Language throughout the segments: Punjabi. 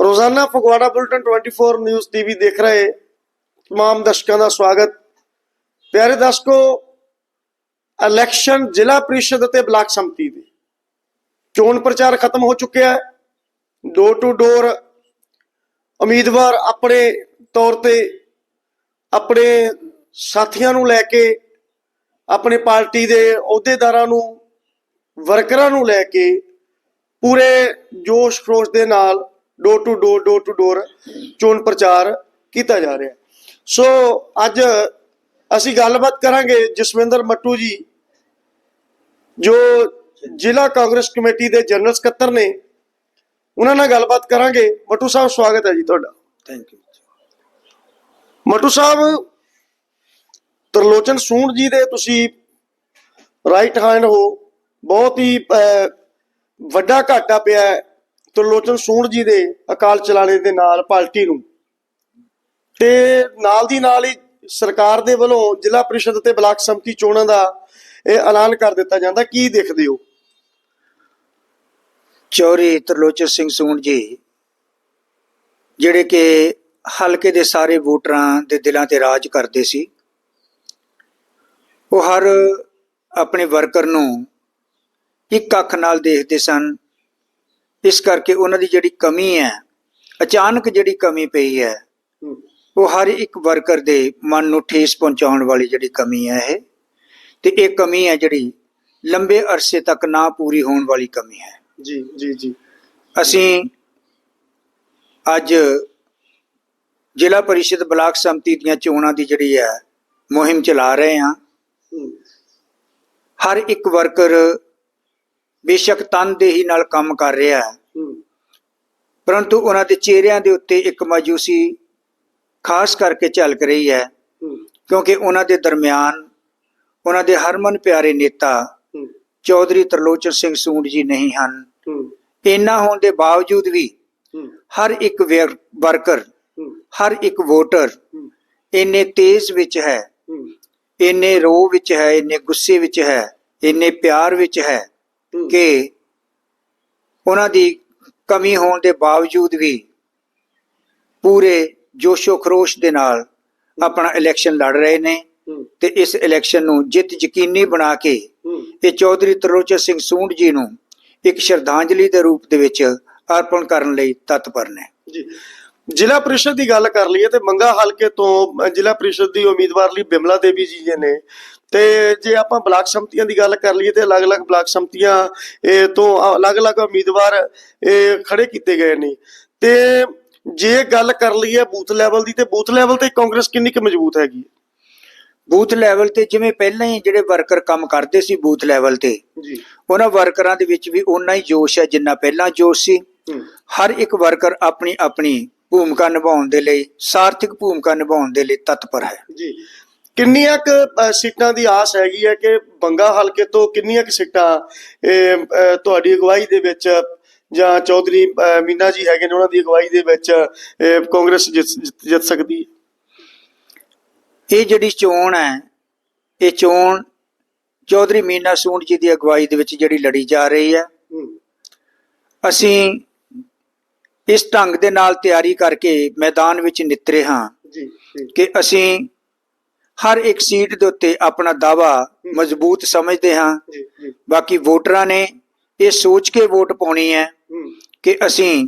ਰੋਜ਼ਾਨਾ ਫਗਵਾੜਾ ਬੁਲਟਨ 24 ਨਿਊਜ਼ ਟੀਵੀ ਦੇਖ ਰਹੇ तमाम ਦਰਸ਼ਕਾਂ ਦਾ ਸਵਾਗਤ ਪਿਆਰੇ ਦਰਸ਼ਕੋ ਇਲੈਕਸ਼ਨ ਜ਼ਿਲ੍ਹਾ ਪ੍ਰੀਸ਼ਦ ਅਤੇ ਬਲਾਕ ਸੰਮਤੀ ਦੇ ਚੋਣ ਪ੍ਰਚਾਰ ਖਤਮ ਹੋ ਚੁੱਕਿਆ ਹੈ ਡੋਰ ਟੂ ਡੋਰ ਉਮੀਦਵਾਰ ਆਪਣੇ ਤੌਰ ਤੇ ਆਪਣੇ ਸਾਥੀਆਂ ਨੂੰ ਲੈ ਕੇ ਆਪਣੇ ਪਾਰਟੀ ਦੇ ਅਹੁਦੇਦਾਰਾਂ ਨੂੰ ਵਰਕਰਾਂ ਨੂੰ ਲੈ ਕੇ ਪੂਰੇ ਜੋਸ਼ ਖਰੋਸ਼ ਦੇ ਨਾਲ door to door door to door ਚੋਣ ਪ੍ਰਚਾਰ ਕੀਤਾ ਜਾ ਰਿਹਾ ਸੋ ਅੱਜ ਅਸੀਂ ਗੱਲਬਾਤ ਕਰਾਂਗੇ ਜਸਵਿੰਦਰ ਮੱਟੂ ਜੀ ਜੋ ਜ਼ਿਲ੍ਹਾ ਕਾਂਗਰਸ ਕਮੇਟੀ ਦੇ ਜਨਰਲ ਸਕੱਤਰ ਨੇ। ਉਹਨਾਂ ਨਾਲ ਗੱਲਬਾਤ ਕਰਾਂਗੇ। ਮੱਟੂ ਸਾਹਿਬ ਸਵਾਗਤ ਹੈ ਜੀ ਤੁਹਾਡਾ। ਥੈਂਕ ਯੂ ਮੱਟੂ ਸਾਹਿਬ ਤਰਲੋਚਨ ਸੂਣ ਜੀ ਦੇ ਤੁਸੀਂ ਰਾਈਟ ਹੈਂਡ ਹੋ। ਬਹੁਤ ਹੀ ਵੱਡਾ ਘਾਟਾ ਪਿਆ ਹੈ। ਤਰਲੋਚਨ ਸੂਣ ਜੀ ਦੇ ਅਕਾਲ ਚਲਾਣੇ ਦੇ ਨਾਲ ਪਾਰਟੀ ਨੂੰ। ਤੇ ਨਾਲ ਦੀ ਨਾਲ ਹੀ ਸਰਕਾਰ ਦੇ ਵੱਲੋਂ ਜ਼ਿਲ੍ਹਾ ਪ੍ਰੀਸ਼ਦ ਤੇ ਬਲਾਕ ਸੰਮਤੀ ਚੋਣਾਂ ਦਾ ਇਹ ਐਲਾਨ ਕਰ ਦਿੱਤਾ ਜਾਂਦਾ। ਕੀ ਦੇਖਦੇ ਹੋ? ਚੌਰੀ ਤਰਲੋਚਨ ਸਿੰਘ ਸੂਣ ਜੀ, ਜਿਹੜੇ ਕਿ ਹਲਕੇ ਦੇ ਸਾਰੇ ਵੋਟਰਾਂ ਦੇ ਦਿਲਾਂ ਤੇ ਰਾਜ ਕਰਦੇ ਸੀ, ਉਹ ਹਰ ਆਪਣੇ ਵਰਕਰ ਨੂੰ ਇੱਕ ਅੱਖ ਨਾਲ ਦੇਖਦੇ ਸਨ ਇਸ ਕਰਕੇ ਉਹਨਾਂ ਦੀ ਜਿਹੜੀ ਕਮੀ ਹੈ ਅਚਾਨਕ ਜਿਹੜੀ ਕਮੀ ਪਈ ਹੈ ਉਹ ਹਰ ਇੱਕ ਵਰਕਰ ਦੇ ਮਨ ਨੂੰ ਠੇਸ ਪਹੁੰਚਾਉਣ ਵਾਲੀ ਜਿਹੜੀ ਕਮੀ ਹੈ ਇਹ ਤੇ ਇਹ ਕਮੀ ਹੈ ਜਿਹੜੀ ਲੰਬੇ ਅਰਸੇ ਤੱਕ ਨਾ ਪੂਰੀ ਹੋਣ ਵਾਲੀ ਕਮੀ ਹੈ। ਜੀ ਜੀ ਜੀ। ਅਸੀਂ ਅੱਜ ਜ਼ਿਲ੍ਹਾ ਪਰਿਸ਼ਦ ਬਲਾਕ ਸੰਮਤੀ ਦੀਆਂ ਚੋਣਾਂ ਦੀ ਜਿਹੜੀ ਹੈ ਮੁਹਿੰਮ ਚਲਾ ਰਹੇ ਹਾਂ। ਹਰ ਇੱਕ ਵਰਕਰ ਬੇਸ਼ੱਕ ਤਨਦੇਹੀ ਨਾਲ ਕੰਮ ਕਰ ਰਿਹਾ ਹੈ। ਪਰੰਤੂ ਉਹਨਾਂ ਦੇ ਚਿਹਰਿਆਂ ਦੇ ਉੱਤੇ ਇੱਕ ਮਾਯੂਸੀ ਖਾਸ ਕਰਕੇ ਝਲਕ ਰਹੀ ਹੈ। ਕਿਉਂਕਿ ਉਹਨਾਂ ਦੇ ਦਰਮਿਆਨ ਉਹਨਾਂ ਦੇ ਹਰਮਨ ਪਿਆਰੇ ਨੇਤਾ ਚੌਧਰੀ ਤਰਲੋਚਨ ਸਿੰਘ ਸੂੰਡ ਜੀ ਨਹੀਂ ਹਨ। ਇੰਨਾ ਹੋਣ ਦੇ ਬਾਵਜੂਦ ਵੀ ਹਰ ਇੱਕ ਵਰਕਰ ਹਰ ਇੱਕ ਵੋਟਰ ਇੰਨੇ ਤੇਜ਼ ਵਿੱਚ ਹੈ। ਇੰਨੇ ਰੋਹ ਵਿੱਚ ਹੈ ਇੰਨੇ ਗੁੱਸੇ ਵਿੱਚ ਹੈ ਇੰਨੇ ਪਿਆਰ ਵਿੱਚ ਹੂੰ, ਕਿ ਉਹਨਾਂ ਦੀ ਕਮੀ ਹੋਣ ਦੇ ਬਾਵਜੂਦ ਵੀ ਪੂਰੇ ਜੋਸ਼ੋ ਖਰੋਸ਼ ਦੇ ਨਾਲ ਆਪਣਾ ਇਲੈਕਸ਼ਨ ਲੜ ਰਹੇ ਨੇ ਤੇ ਇਸ ਇਲੈਕਸ਼ਨ ਨੂੰ ਜਿੱਤ ਯਕੀਨੀ ਬਣਾ ਕੇ ਇਹ ਚੌਧਰੀ ਤਰਲੋਚਨ ਸਿੰਘ ਸੂੰਡ ਜੀ ਨੂੰ ਇੱਕ ਸ਼ਰਧਾਂਜਲੀ ਦੇ ਰੂਪ ਦੇ ਵਿੱਚ ਅਰਪਣ ਕਰਨ ਲਈ ਤਤਪਰ ਨੇ। ਜੀ। ਜ਼ਿਲ੍ਹਾ ਪ੍ਰੀਸ਼ਦ ਦੀ ਗੱਲ ਕਰ ਲਈਏ ਤੇ ਮੰਗਾ ਹਲਕੇ ਤੋਂ ਜ਼ਿਲ੍ਹਾ ਪ੍ਰੀਸ਼ਦ ਦੀ ਉਮੀਦਵਾਰ ਲਈ ਬਿਮਲਾ ਦੇਵੀ ਜੀ ਨੇ ਤੇ ਜੇ ਆਪਾਂ ਬਲਾਕ ਸੰਮਤੀਆਂ ਦੀ ਗੱਲ ਕਰ ਲਈਏ ਤੇ ਅਲੱਗ-ਅਲੱਗ ਬਲਾਕ ਸੰਮਤੀਆਂ ਇਹ ਤੋਂ ਅਲੱਗ-ਅਲੱਗ ਉਮੀਦਵਾਰ ਇਹ ਖੜੇ ਕੀਤੇ ਗਏ ਨੇ। ਤੇ ਜੇ ਗੱਲ ਕਰ ਲਈਏ ਬੂਥ ਲੈਵਲ ਦੀ ਤੇ ਬੂਥ ਲੈਵਲ ਤੇ ਕਾਂਗਰਸ ਕਿੰਨੀ ਕੁ ਮਜ਼ਬੂਤ ਹੈਗੀ? ਬੂਥ ਲੈਵਲ ਤੇ ਜਿਵੇਂ ਪਹਿਲਾਂ ਹੀ ਜਿਹੜੇ ਵਰਕਰ ਕੰਮ ਕਰਦੇ ਸੀ ਬੂਥ ਲੈਵਲ ਤੇ ਜੀ। ਉਹਨਾਂ ਵਰਕਰਾਂ ਦੇ ਵਿੱਚ ਵੀ ਓਨਾ ਹੀ ਜੋਸ਼ ਹੈ ਜਿੰਨਾ ਪਹਿਲਾਂ ਜੋਸ਼ ਸੀ। ਹਰ ਇੱਕ ਵਰਕਰ ਆਪਣੀ ਆਪਣੀ ਭੂਮਿਕਾ ਨਿਭਾਉਣ ਦੇ ਲਈ ਸਾਰਥਿਕ ਭੂਮਿਕਾ ਨਿਭਾਉਣ ਦੇ ਲਈ ਤਤਪਰ ਹੈ। ਜੀ। ਕਿੰਨੀਆਂ ਕੁ ਸੀਟਾਂ ਦੀ ਆਸ ਹੈਗੀ ਹੈ ਕਿ ਬੰਗਾ ਹਲਕੇ ਤੋਂ ਕਿੰਨੀਆਂ ਕੁ ਸੀਟਾਂ ਤੁਹਾਡੀ ਅਗਵਾਈ ਦੇ ਵਿੱਚ ਜਾਂ ਚੌਧਰੀ ਮੀਨਾ ਜੀ ਹੈਗੇ ਨੇ ਉਹਨਾਂ ਦੀ ਅਗਵਾਈ ਦੇ ਵਿੱਚ ਕਾਂਗਰਸ ਜਿੱਤ ਸਕਦੀ ਹੈ? ਇਹ ਜਿਹੜੀ ਚੋਣ ਹੈ ਇਹ ਚੋਣ ਚੌਧਰੀ ਮੀਨਾ ਸੂੰਡ ਜੀ ਦੀ ਅਗਵਾਈ ਦੇ ਵਿੱਚ ਜਿਹੜੀ ਲੜੀ ਜਾ ਰਹੀ ਹੈ। ਅਸੀਂ ਇਸ ਢੰਗ ਦੇ ਨਾਲ ਤਿਆਰੀ ਕਰਕੇ ਮੈਦਾਨ ਵਿੱਚ ਨਿਤਰੇ ਹਾਂ ਜੀ। ਕਿ ਅਸੀਂ ਹਰ ਇੱਕ ਸੀਟ ਦੇ ਉੱਤੇ ਆਪਣਾ ਦਾਵਾ ਮਜ਼ਬੂਤ ਸਮਝਦੇ ਹਾਂ। ਬਾਕੀ ਵੋਟਰਾਂ ਨੇ ਇਹ ਸੋਚ ਕੇ ਵੋਟ ਪਾਉਣੀ ਹੈ ਕਿ ਅਸੀਂ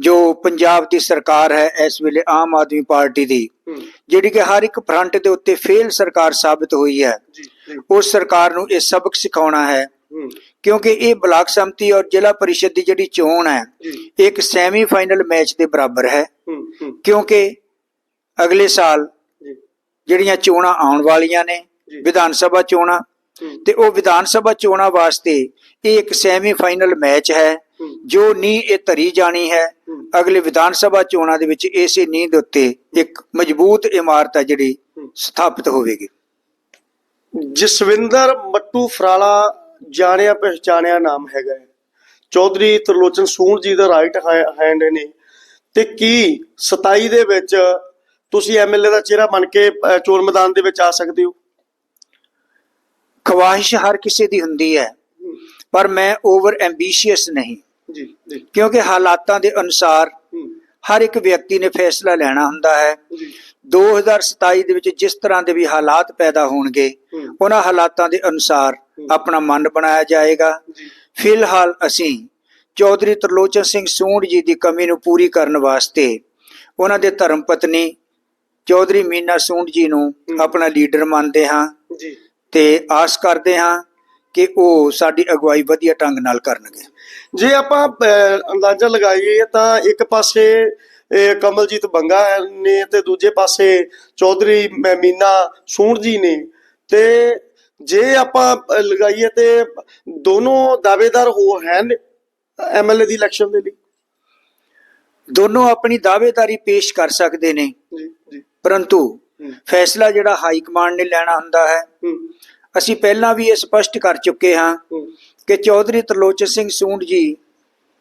ਜੋ ਪੰਜਾਬ ਦੀ ਸਰਕਾਰ ਹੈ ਇਸ ਵੇਲੇ ਆਮ ਆਦਮੀ ਪਾਰਟੀ ਦੀ ਜਿਹੜੀ ਕਿ ਹਰ ਇੱਕ ਫਰੰਟ ਦੇ ਉੱਤੇ ਫੇਲ ਸਰਕਾਰ ਸਾਬਤ ਹੋਈ ਹੈ ਉਸ ਸਰਕਾਰ ਨੂੰ ਇਹ ਸਬਕ ਸਿਖਾਉਣਾ ਹੈ ਕਿਉਂਕਿ ਇਹ ਬਲਾਕ ਸੰਮਤੀ ਔਰ ਜ਼ਿਲ੍ਹਾ ਪਰਿਸ਼ਦ ਦੀ ਜਿਹੜੀ ਚੋਣ ਹੈ ਇੱਕ ਸੈਮੀ ਫਾਈਨਲ ਮੈਚ ਦੇ ਬਰਾਬਰ ਹੈ। ਕਿਉਂਕਿ ਅਗਲੇ ਸਾਲ ਜਿਹੜੀਆਂ ਚੋਣਾਂ ਆਉਣ ਵਾਲੀਆਂ ਨੇ। ਵਿਧਾਨ ਸਭਾ ਚੋਣਾਂ। ਤੇ ਉਹ ਵਿਧਾਨ ਸਭਾ ਚੋਣਾਂ ਵਾਸਤੇ ਇਹ ਇੱਕ ਸੈਮੀ ਫਾਈਨਲ ਮੈਚ ਹੈ ਜੋ ਨੀਂਹ ਇਹ ਧਰੀ ਜਾਣੀ ਹੈ। ਅਗਲੇ ਵਿਧਾਨ ਸਭਾ ਚੋਣਾਂ ਦੇ ਵਿੱਚ ਇਸੇ ਨੀਂਹ ਦੇ ਉੱਤੇ ਇੱਕ ਮਜ਼ਬੂਤ ਇਮਾਰਤ ਹੈ ਜਿਹੜੀ। ਸਥਾਪਿਤ ਹੋਵੇਗੀ। ਜਸਵਿੰਦਰ ਮੱਟੂ ਫਰਾਲਾ ਜਾਣਿਆ ਪਹਿਚਾਣਿਆ ਨਾਮ ਹੈਗਾ ਹੈ। ਚੌਧਰੀ ਤਰਲੋਚਨ ਸੂਣ ਜੀ ਦਾ ਰਾਈਟ ਹੈਂਡ ਨੇ। ਤੇ ਕੀ 27 ਦੇ ਵਿੱਚ ਤੁਸੀਂ ਐਮਐਲਏ ਦਾ ਚਿਹਰਾ ਬਣ ਕੇ ਚੋਣ ਮੈਦਾਨ ਦੇ ਵਿੱਚ ਆ ਸਕਦੇ ਹੋ। ਖਵਾਹਿਸ਼ ਹਰ ਕਿਸੇ ਦੀ ਹੁੰਦੀ ਹੈ ਪਰ ਮੈਂ ਓਵਰ ਐਂਬੀਸ਼ੀਅਸ ਨਹੀਂ। ਜੀ ਕਿਉਂਕਿ ਹਾਲਾਤਾਂ ਦੇ ਅਨੁਸਾਰ ਹਰ ਇੱਕ ਵਿਅਕਤੀ ਨੇ ਫੈਸਲਾ ਲੈਣਾ ਹੁੰਦਾ ਹੈ। ਜੀ। 2027 ਦੇ ਵਿੱਚ ਜਿਸ ਤਰ੍ਹਾਂ ਦੇ ਵੀ ਹਾਲਾਤ ਪੈਦਾ ਹੋਣਗੇ। ਉਹਨਾਂ ਹਾਲਾਤਾਂ ਦੇ ਅਨੁਸਾਰ ਆਪਣਾ ਮਨ ਬਣਾਇਆ ਜਾਏਗਾ। ਫਿਲਹਾਲ ਅਸੀਂ ਚੌਧਰੀ ਤਰਲੋਚਨ ਸਿੰਘ ਸੂੰਡ ਜੀ ਦੀ ਕਮੀ ਨੂੰ ਪੂਰੀ ਕਰਨ ਵਾਸਤੇ ਉਹਨਾਂ ਦੇ ਧਰਮ ਪਤਨੀ ਚੌਧਰੀ ਮੀਨਾ ਸੂੰਡ ਜੀ ਨੂੰ ਆਪਣਾ ਲੀਡਰ ਮੰਨਦੇ ਹਾਂ। ਜੀ। ਤੇ ਆਸ ਕਰਦੇ ਹਾਂ ਕਿ ਉਹ ਸਾਡੀ ਅਗਵਾਈ ਵਧੀਆ ਢੰਗ ਨਾਲ ਕਰਨਗੇ। ਜੇ ਆਪਾਂ ਅੰਦਾਜ਼ਾ ਲਗਾਈਏ ਤਾਂ ਇੱਕ ਪਾਸੇ ਇਹ ਕਮਲਜੀਤ ਬੰਗਾ ਨੇ ਤੇ ਦੂਜੇ ਪਾਸੇ ਚੌਧਰੀ ਮੀਨਾ ਸੂਣ ਜੀ ਨੇ। ਤੇ ਜੇ ਆਪਾਂ ਲਗਾਈਏ ਤੇ ਦੋਨੋਂ ਦਾਅਵੇਦਾਰ ਹੋ ਹਨ ਐਮਐਲਏ ਦੀ ਇਲੈਕਸ਼ਨ ਦੇ ਲਈ? ਦੋਨੋਂ ਆਪਣੀ ਦਾਅਵੇਦਾਰੀ ਪੇਸ਼ ਕਰ ਸਕਦੇ ਨੇ। ਪਰੰਤੂ। ਫੈਸਲਾ ਜਿਹੜਾ ਹਾਈ ਕਮਾਂਡ ਨੇ ਲੈਣਾ ਹੁੰਦਾ ਹੈ ਅਸੀਂ ਪਹਿਲਾਂ ਵੀ ਇਹ ਸਪਸ਼ਟ ਕਰ ਚੁੱਕੇ ਹਾਂ ਕਿ ਚੌਧਰੀ ਤਰਲੋਚਨ ਸਿੰਘ ਸੂੰਡ ਜੀ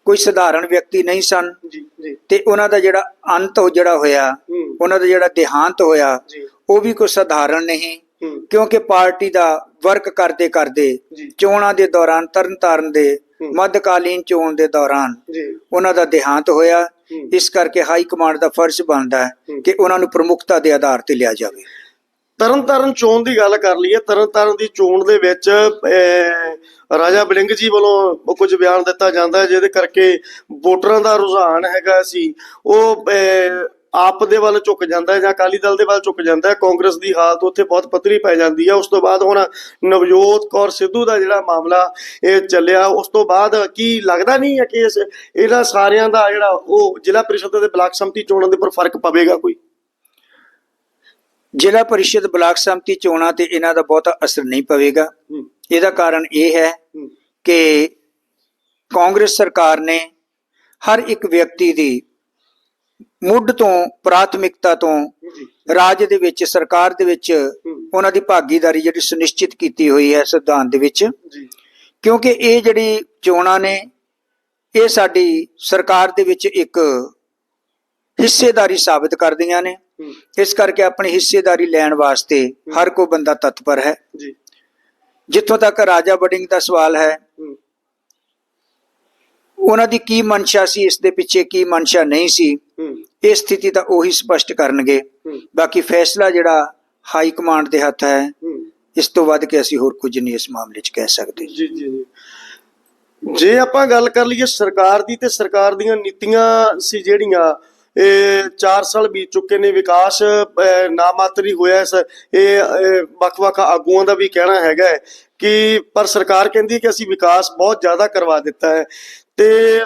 ਕੋਈ ਸਧਾਰਨ ਵਿਅਕਤੀ ਨਹੀਂ ਸਨ ਤੇ ਉਹਨਾਂ ਦਾ ਜਿਹੜਾ ਅੰਤ ਜਿਹੜਾ ਹੋਇਆ ਉਹਨਾਂ ਦਾ ਜਿਹੜਾ ਦੇਹਾਂਤ ਹੋਇਆ ਉਹ ਵੀ ਕੋਈ ਸਧਾਰਨ ਨਹੀਂ ਕਿਉਂਕਿ ਪਾਰਟੀ ਦਾ ਵਰਕ ਕਰਦੇ ਕਰਦੇ ਚੋਣਾਂ ਦੇ ਦੌਰਾਨ ਤਰਨਤਾਰਨ ਦੇ। ਮੱਧਕਾਲੀਨ ਚੋਣ ਦੇ ਦੌਰਾਨ ਉਹਨਾਂ ਦਾ ਦੇਹਾਂਤ ਹੋਇਆ। ਇਸ ਕਰਕੇ ਹਾਈ ਕਮਾਂਡ ਦਾ ਫਰਜ਼ ਬਣਦਾ ਹੈ। ਕਿ ਉਹਨਾਂ ਨੂੰ ਪ੍ਰਮੁੱਖਤਾ ਦੇ ਆਧਾਰ ਤੇ ਲਿਆ ਜਾਵੇ। ਤਰਨਤਾਰਨ ਚੋਣ ਦੀ ਗੱਲ ਕਰ ਲਈਏ ਤਰਨਤਾਰਨ ਦੀ ਚੋਣ ਦੇ ਵਿੱਚ ਰਾਜਾ ਬਲਿੰਗ ਜੀ ਵੱਲੋਂ ਕੁਝ ਬਿਆਨ ਦਿੱਤਾ ਜਾਂਦਾ ਹੈ ਜਿਹਦੇ ਕਰਕੇ ਵੋਟਰਾਂ ਦਾ ਰੁਝਾਨ ਹੈਗਾ ਸੀ। ਉਹ ਆਪ ਦੇ ਵੱਲ ਝੁਕ ਜਾਂਦਾ ਹੈ ਜਾਂ ਅਕਾਲੀ ਦਲ ਦੇ ਵੱਲ ਝੁਕ ਜਾਂਦਾ ਹੈ ਕਾਂਗਰਸ ਦੀ ਹਾਲਤ ਉੱਥੇ ਬਹੁਤ ਪੱਧਰੀ ਪੈ ਜਾਂਦੀ ਹੈ। ਉਸ ਤੋਂ ਬਾਅਦ ਹੁਣ ਨਵਜੋਤ ਕੌਰ ਸਿੱਧੂ ਦਾ ਜਿਹੜਾ ਮਾਮਲਾ ਇਹ ਚੱਲਿਆ ਉਸ ਤੋਂ ਬਾਅਦ ਕੀ ਲੱਗਦਾ ਨਹੀਂ ਹੈ ਕਿ ਇਸ ਇਹਨਾਂ ਸਾਰਿਆਂ ਦਾ ਜਿਹੜਾ ਉਹ ਜ਼ਿਲ੍ਹਾ ਪ੍ਰੀਸ਼ਦ ਦੇ ਬਲਾਕ ਸੰਮਤੀ ਚੋਣਾਂ ਦੇ ਉੱਪਰ ਫ਼ਰਕ ਪਵੇਗਾ ਕੋਈ? ਜ਼ਿਲ੍ਹਾ ਪਰਿਸ਼ਦ ਬਲਾਕ ਸੰਮਤੀ ਚੋਣਾਂ ਤੇ ਇਹਨਾਂ ਦਾ ਬਹੁਤਾ ਅਸਰ ਨਹੀਂ ਪਵੇਗਾ। ਇਹਦਾ ਕਾਰਨ ਇਹ ਹੂੰ। ਕਿ ਕਾਂਗਰਸ ਸਰਕਾਰ ਨੇ ਹਰ ਇੱਕ ਵਿਅਕਤੀ ਦੀ ਮੁੱਢ ਤੋਂ ਪ੍ਰਾਥਮਿਕਤਾ ਤੋਂ ਰਾਜ ਦੇ ਵਿੱਚ ਸਰਕਾਰ ਦੇ ਵਿੱਚ ਉਹਨਾਂ ਦੀ ਭਾਗੀਦਾਰੀ ਜਿਹੜੀ ਸੁਨਿਸ਼ਚਿਤ ਕੀਤੀ ਹੋਈ ਹੈ ਸੰਵਿਧਾਨ ਦੇ ਵਿੱਚ। ਕਿਉਂਕਿ ਇਹ ਜਿਹੜੀ ਚੋਣਾਂ ਨੇ ਇਹ ਸਾਡੀ ਸਰਕਾਰ ਦੇ ਵਿੱਚ ਇੱਕ ਹਿੱਸੇਦਾਰੀ ਸਾਬਤ ਕਰਦੀਆਂ ਨੇ। ਇਸ ਕਰਕੇ ਆਪਣੀ ਹਿੱਸੇਦਾਰੀ ਲੈਣ ਵਾਸਤੇ ਹਰ ਕੋਈ ਬੰਦਾ ਤਤਪਰ ਹੈ। ਜੀ। ਜਿੱਥੋਂ ਤੱਕ ਰਾਜਾ ਬਡਿੰਗ ਦਾ ਸਵਾਲ ਹੈ ਉਹਨਾਂ ਦੀ ਕੀ ਮਨਸ਼ਾ ਸੀ ਇਸ ਦੇ ਪਿੱਛੇ ਕੀ ਮਨਸ਼ਾ ਨਹੀਂ ਸੀ ਇਹ ਸਥਿਤੀ ਤਾਂ ਉਹੀ ਸਪਸ਼ਟ ਕਰਨਗੇ। ਬਾਕੀ ਫੈਸਲਾ ਜਿਹੜਾ ਹਾਈ ਕਮਾਂਡ ਦੇ ਹੱਥ ਹੈ ਇਸ ਤੋਂ ਵੱਧ ਕੇ ਅਸੀਂ ਹੋਰ ਕੁਝ ਨਹੀਂ ਇਸ ਮਾਮਲੇ 'ਚ ਕਹਿ ਸਕਦੇ। ਜੀ ਜੀ ਜੀ। ਆਪਾਂ ਗੱਲ ਕਰ ਲਈਏ ਸਰਕਾਰ ਦੀ ਤੇ ਸਰਕਾਰ ਦੀਆਂ ਨੀਤੀਆਂ ਸੀ ਜਿਹੜੀਆਂ ਇਹ 4 ਸਾਲ ਬੀਤ ਚੁੱਕੇ ਨੇ ਵਿਕਾਸ ਅਹ, ਨਾ ਮਾਤਰ ਹੀ ਹੋਇਆ ਇਸ ਇਹ ਵੱਖ-ਵੱਖ ਆਗੂਆਂ ਦਾ ਵੀ ਕਹਿਣਾ ਹੈਗਾ ਕਿ ਪਰ ਸਰਕਾਰ ਕਹਿੰਦੀ ਹੈ ਕਿ ਅਸੀਂ ਵਿਕਾਸ ਬਹੁਤ ਜ਼ਿਆਦਾ ਕਰਵਾ ਦਿੱਤਾ ਹੈ। ਤੇ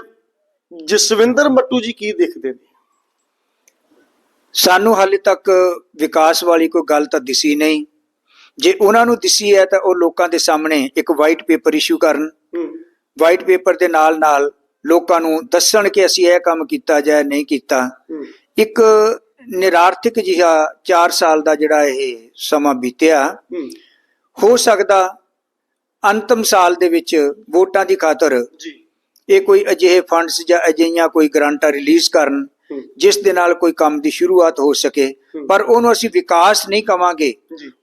ਜਸਵਿੰਦਰ ਮੱਟੂ ਜੀ ਕੀ ਦੇਖਦੇ ਨੇ? ਸਾਨੂੰ ਹਾਲੇ ਤੱਕ ਵਿਕਾਸ ਵਾਲੀ ਕੋਈ ਗੱਲ ਤਾਂ ਦਿਸੀ ਨਹੀਂ। ਜੇ ਉਹਨਾਂ ਨੂੰ ਦਿਸੀ ਹੈ ਤਾਂ ਉਹ ਲੋਕਾਂ ਦੇ ਸਾਹਮਣੇ ਇੱਕ ਵਾਈਟ ਪੇਪਰ ਇਸ਼ੂ ਕਰਨ। ਵਾਈਟ ਪੇਪਰ ਦੇ ਨਾਲ ਨਾਲ ਲੋਕਾਂ ਨੂੰ ਦੱਸਣ ਕਿ ਅਸੀਂ ਇਹ ਕੰਮ ਕੀਤਾ ਜਾਂ ਨਹੀਂ ਕੀਤਾ। ਇੱਕ ਨਿਰਾਰਥਕ ਜਿਹਾ 4 ਸਾਲ ਦਾ ਜਿਹੜਾ ਇਹ ਸਮਾਂ ਬੀਤਿਆ। ਹੂੰ। ਸਕਦਾ ਅੰਤਮ ਸਾਲ ਦੇ ਵਿੱਚ ਵੋਟਾਂ ਦੀ ਖਾਤਰ ਜੀ। ਇਹ ਕੋਈ ਅਜਿਹੇ ਫੰਡਸ ਜਾਂ ਅਜਿਹੀਆਂ ਕੋਈ ਗ੍ਰਾਂਟਾਂ ਰਿਲੀਜ਼ ਕਰਨ। ਜਿਸ ਦੇ ਨਾਲ ਕੋਈ ਕੰਮ ਦੀ ਸ਼ੁਰੂਆਤ ਹੋ ਸਕੇ। ਪਰ ਉਹਨੂੰ ਅਸੀਂ ਵਿਕਾਸ ਨਹੀਂ ਕਵਾਂਗੇ।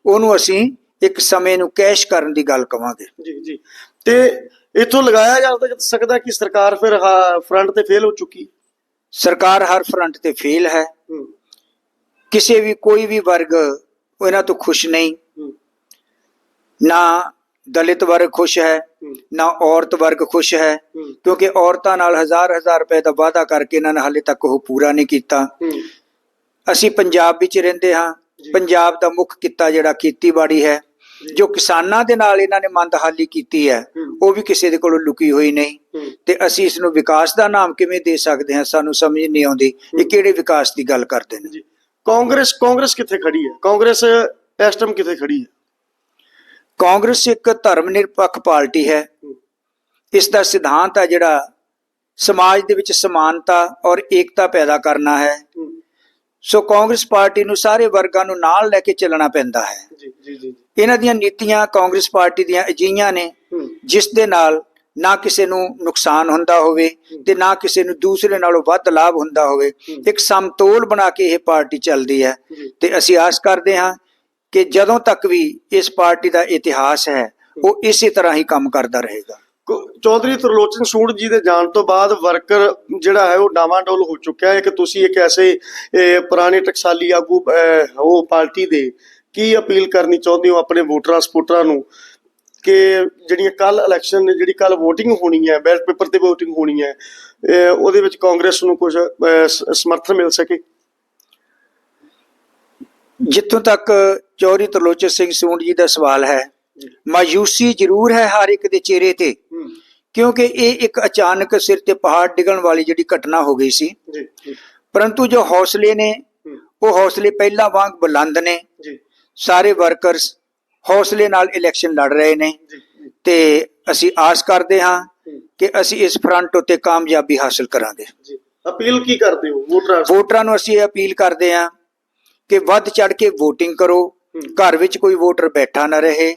ਉਹਨੂੰ ਅਸੀਂ ਇੱਕ ਸਮੇਂ ਨੂੰ ਕੈਸ਼ ਕਰਨ ਦੀ ਗੱਲ ਕਵਾਂਗੇ। ਜੀ ਜੀ। ਤੇ ਇਥੋਂ ਲਗਾਇਆ ਜਾ ਸਕਦਾ ਕਿ ਸਰਕਾਰ ਫਿਰ ਫਰੰਟ ਤੇ ਫੇਲ ਹੋ ਚੁੱਕੀ? ਸਰਕਾਰ ਹਰ ਫਰੰਟ ਤੇ ਫੇਲ ਹੈ। ਕਿਸੇ ਵੀ ਕੋਈ ਵੀ ਵਰਗ ਇਹਨਾਂ ਤੋਂ ਖੁਸ਼ ਨਹੀਂ। ਨਾ ਦਲਿਤ ਵਰਗ ਖੁਸ਼ ਹੈ ਨਾ ਔਰਤ ਵਰਗ ਖੁਸ਼ ਹੈ ਕਿਉਂਕਿ ਔਰਤਾਂ ਨਾਲ ਹਜ਼ਾਰ ਹਜ਼ਾਰ ਰੁਪਏ ਦਾ ਵਾਅਦਾ ਕਰਕੇ ਇਹਨਾਂ ਨੇ ਹਾਲੇ ਤੱਕ ਉਹ ਪੂਰਾ ਨਹੀਂ ਕੀਤਾ। ਅਸੀਂ ਪੰਜਾਬ ਵਿੱਚ ਰਹਿੰਦੇ ਹਾਂ। ਪੰਜਾਬ ਦਾ ਮੁੱਖ ਕਿੱਤਾ ਜਿਹੜਾ ਖੇਤੀਬਾੜੀ ਹੈ ਜੀ। ਕਿਸਾਨਾਂ ਦੇ ਨਾਲ ਇਹਨਾਂ ਨੇ ਮੰਦਹਾਲੀ ਕੀਤੀ ਹੈ। ਉਹ ਵੀ ਕਿਸੇ ਦੇ ਕੋਲੋਂ ਲੁਕੀ ਹੋਈ ਨਹੀਂ। ਤੇ ਅਸੀਂ ਇਸ ਨੂੰ ਵਿਕਾਸ ਦਾ ਨਾਮ ਕਿਵੇਂ ਦੇ ਸਕਦੇ ਹਾਂ ਸਾਨੂੰ ਸਮਝ ਨਹੀਂ ਆਉਂਦੀ। ਇਹ ਕਿਹੜੇ ਵਿਕਾਸ ਦੀ ਗੱਲ ਕਰਦੇ ਨੇ? ਕਾਂਗਰਸ ਕਾਂਗਰਸ ਕਿੱਥੇ ਖੜੀ ਹੈ? ਕਾਂਗਰਸ ਇਸ ਟਾਈਮ ਕਿੱਥੇ ਖੜੀ ਹੈ? ਕਾਂਗਰਸ ਇੱਕ ਧਰਮ ਨਿਰਪੱਖ ਪਾਰਟੀ ਹੈ। ਇਸ ਦਾ ਸਿਧਾਂਤ ਹੈ ਜਿਹੜਾ ਸਮਾਜ ਦੇ ਵਿੱਚ ਸਮਾਨਤਾ ਔਰ ਏਕਤਾ ਪੈਦਾ ਕਰਨਾ ਹੈ। ਸੋ ਕਾਂਗਰਸ ਪਾਰਟੀ ਨੂੰ ਸਾਰੇ ਵਰਗਾਂ ਨੂੰ ਨਾਲ ਲੈ ਕੇ ਚੱਲਣਾ ਪੈਂਦਾ ਹੈ। ਜੀ ਜੀ ਜੀ ਇਹਨਾਂ ਦੀਆਂ ਨੀਤੀਆਂ ਕਾਂਗਰਸ ਪਾਰਟੀ ਦੀਆਂ ਅਜਿਹੀਆਂ ਨੇ ਜਿਸ ਦੇ ਨਾਲ ਨਾ ਕਿਸੇ ਨੂੰ ਨੁਕਸਾਨ ਹੁੰਦਾ ਹੋਵੇ ਤੇ ਨਾ ਕਿਸੇ ਨੂੰ ਦੂਸਰੇ ਨਾਲੋਂ ਵੱਧ ਲਾਭ ਹੁੰਦਾ ਹੋਵੇ। ਇੱਕ ਸਮਤੋਲ ਬਣਾ ਕੇ ਇਹ ਪਾਰਟੀ ਚੱਲਦੀ ਹੈ ਤੇ ਅਸੀਂ ਆਸ ਕਰਦੇ ਹਾਂ ਕਿ ਜਦੋਂ ਤੱਕ ਵੀ ਇਸ ਪਾਰਟੀ ਦਾ ਇਤਿਹਾਸ ਹੈ ਉਹ ਇਸੇ ਤਰ੍ਹਾਂ ਹੀ ਕੰਮ ਕਰਦਾ ਰਹੇਗਾ। ਚੌਧਰੀ ਤਰਲੋਚਨ ਸੂੜ ਜੀ ਦੇ ਜਾਣ ਤੋਂ ਬਾਅਦ ਵਰਕਰ ਜਿਹੜਾ ਹੈ ਉਹ ਡਾਵਾਂਡੋਲ ਹੋ ਚੁੱਕਿਆ ਹੈ। ਕਿ ਤੁਸੀਂ ਇੱਕ ਐਸੇ ਪੁਰਾਣੇ ਟਕਸਾਲੀ ਆਗੂ ਅਹ, ਉਹ ਪਾਰਟੀ ਦੇ ਕੀ ਅਪੀਲ ਕਰਨੀ ਚਾਹੁੰਦੇ ਹੋ ਆਪਣੇ ਵੋਟਰਾਂ ਸਪੋਰਟਰਾਂ ਨੂੰ? ਕਿ ਜਿਹੜੀਆਂ ਕੱਲ ਇਲੈਕਸ਼ਨ ਜਿਹੜੀ ਕੱਲ VOTING ਹੋਣੀ ਹੈ ਬੈਲਟ ਪੇਪਰ ਤੇ VOTING ਹੋਣੀ ਹੈ ਉਹਦੇ ਵਿੱਚ ਕਾਂਗਰਸ ਨੂੰ ਕੁਝ ਸਮਰਥਨ ਮਿਲ ਸਕੇ? ਜਿੱਥੋਂ ਤੱਕ ਚੌਧਰੀ ਤਰਲੋਚਨ ਸਿੰਘ ਸੂੰਡ ਜੀ ਦਾ ਸਵਾਲ ਹੈ ਮਾਯੂਸੀ ਜ਼ਰੂਰ ਹੈ ਹਰ ਇੱਕ ਦੇ ਚਿਹਰੇ ਤੇ? ਕਿਉਂਕਿ ਇਹ ਇੱਕ ਅਚਾਨਕ ਸਿਰ ਤੇ ਪਹਾੜ ਡਿੱਗਣ ਵਾਲੀ ਜਿਹੜੀ ਘਟਨਾ ਹੋ ਗਈ ਸੀ। ਪਰੰਤੂ ਜੋ ਹੌਸਲੇ ਨੇ ਉਹ ਹੌਸਲੇ ਪਹਿਲਾਂ ਵਾਂਗ ਬੁਲੰਦ ਨੇ। ਸਾਰੇ ਵਰਕਰਸ ਹੌਸਲੇ ਨਾਲ ਇਲੈਕਸ਼ਨ ਲੜ ਰਹੇ ਨੇ। ਤੇ ਅਸੀਂ ਆਸ ਕਰਦੇ ਹਾਂ ਕਿ ਅਸੀਂ ਇਸ ਫਰੰਟ ਉੱਤੇ ਕਾਮਯਾਬੀ ਹਾਸਲ ਕਰਾਂਗੇ। ਅਪੀਲ ਕੀ ਕਰਦੇ ਹੋ ਵੋਟਰਾਂ ਨੂੰ? ਵੋਟਰਾਂ ਨੂੰ ਅਸੀਂ ਇਹ ਅਪੀਲ ਕਰਦੇ ਹਾਂ ਕਿ ਵੱਧ ਚੜ ਕੇ VOTING ਕਰੋ। ਹੂੰ, ਘਰ ਵਿੱਚ ਕੋਈ ਵੋਟਰ ਬੈਠਾ ਨਾ ਰਹੇ।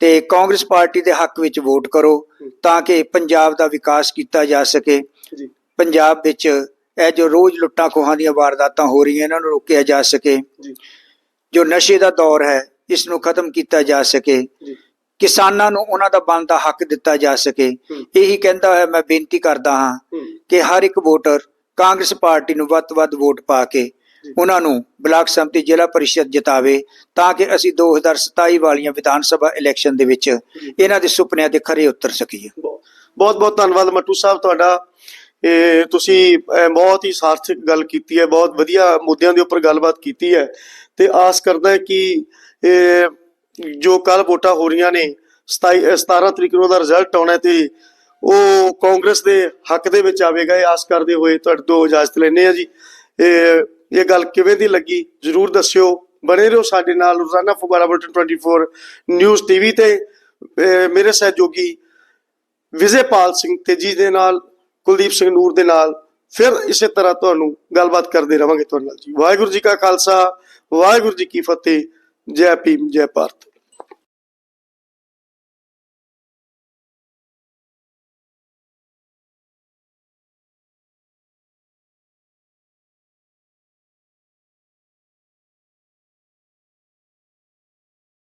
ਤੇ ਕਾਂਗਰਸ ਪਾਰਟੀ ਦੇ ਹੱਕ ਵਿੱਚ ਵੋਟ ਕਰੋ ਤਾਂ ਕਿ ਪੰਜਾਬ ਦਾ ਵਿਕਾਸ ਕੀਤਾ ਜਾ ਸਕੇ। ਪੰਜਾਬ ਵਿੱਚ ਇਹ ਜੋ ਰੋਜ਼ ਲੁੱਟਾਂ ਖੋਹਾਂ ਦੀਆਂ ਵਾਰਦਾਤਾਂ ਹੋ ਰਹੀਆਂ ਇਹਨਾਂ ਨੂੰ ਰੋਕਿਆ ਜਾ ਸਕੇ। ਜੀ। ਨਸ਼ੇ ਦਾ ਦੌਰ ਹੈ ਇਸ ਨੂੰ ਖਤਮ ਕੀਤਾ ਜਾ ਸਕੇ। ਕਿਸਾਨਾਂ ਨੂੰ ਉਹਨਾਂ ਦਾ ਬਣਦਾ ਹੱਕ ਦਿੱਤਾ ਜਾ ਸਕੇ। ਹੂੰ। ਇਹੀ ਕਹਿੰਦਾ ਹੋਇਆ ਮੈਂ ਬੇਨਤੀ ਕਰਦਾ ਹਾਂ ਹੂੰ, ਕਿ ਹਰ ਇੱਕ ਵੋਟਰ ਕਾਂਗਰਸ ਪਾਰਟੀ ਨੂੰ ਵੱਧ ਤੋਂ ਵੱਧ ਵੋਟ ਪਾ ਕੇ ਉਹਨਾਂ ਨੂੰ ਬਲਾਕ ਸੰਮਤੀ ਜ਼ਿਲ੍ਹਾ ਪਰਿਸ਼ਦ ਜਿਤਾਵੇ ਤਾਂ ਕਿ ਅਸੀਂ 2027 ਵਾਲੀਆਂ ਵਿਧਾਨ ਸਭਾ ਇਲੈਕਸ਼ਨ ਦੇ ਵਿੱਚ ਇਹਨਾਂ ਦੇ ਸੁਪਨਿਆਂ ਤੇ ਖਰੇ ਉਤਰ ਸਕੀਏ। ਬਹੁਤ ਬਹੁਤ ਧੰਨਵਾਦ ਮੱਟੂ ਸਾਹਿਬ ਤੁਹਾਡਾ। ਇਹ ਤੁਸੀਂ ਬਹੁਤ ਹੀ ਸਾਰਥਕ ਗੱਲ ਕੀਤੀ ਹੈ ਬਹੁਤ ਵਧੀਆ ਮੁੱਦਿਆਂ ਦੇ ਉੱਪਰ ਗੱਲਬਾਤ ਕੀਤੀ ਹੈ ਤੇ ਆਸ ਕਰਦਾ ਹੈ ਕਿ ਜੋ ਕੱਲ ਵੋਟਾਂ ਹੋ ਰਹੀਆਂ ਨੇ 27 ਅਹ, 17 ਤਰੀਕ ਨੂੰ ਉਹਦਾ ਰਿਜ਼ਲਟ ਆਉਣਾ ਤੇ ਉਹ ਕਾਂਗਰਸ ਦੇ ਹੱਕ ਦੇ ਵਿੱਚ ਆਵੇਗਾ ਇਹ ਆਸ ਕਰਦੇ ਹੋਏ ਤੁਹਾਡੇ ਤੋਂ ਇਜਾਜ਼ਤ ਲੈਂਦੇ ਆ ਜੀ। ਇਹ ਇਹ ਗੱਲ ਕਿਵੇਂ ਦੀ ਲੱਗੀ? ਜਰੂਰ ਦੱਸਿਓ। ਬਣੇ ਰਹੋ ਸਾਡੇ ਨਾਲ ਰੋਜ਼ਾਨਾ ਫੁਗਾਰਾ ਬੁਲਟਨ 24 ਨਿਊਜ਼ ਟੀਵੀ ਤੇ। ਮੇਰੇ ਸਹਿਯੋਗੀ ਵਿਜੇਪਾਲ ਸਿੰਘ ਤੇਜੀ ਦੇ ਨਾਲ, ਕੁਲਦੀਪ ਸਿੰਘ ਨੂਰ ਦੇ ਨਾਲ। ਫਿਰ ਇਸੇ ਤਰ੍ਹਾਂ ਤੁਹਾਨੂੰ ਗੱਲਬਾਤ ਕਰਦੇ ਰਵਾਂਗੇ ਤੁਹਾਡੇ ਨਾਲ ਜੀ। ਵਾਹਿਗੁਰੂ ਜੀ ਕਾ ਖਾਲਸਾ, ਵਾਹਿਗੁਰੂ ਜੀ ਕੀ ਫਤਿਹ। ਜੈ ਭੀਮ, ਜੈ ਭਾਰਤ।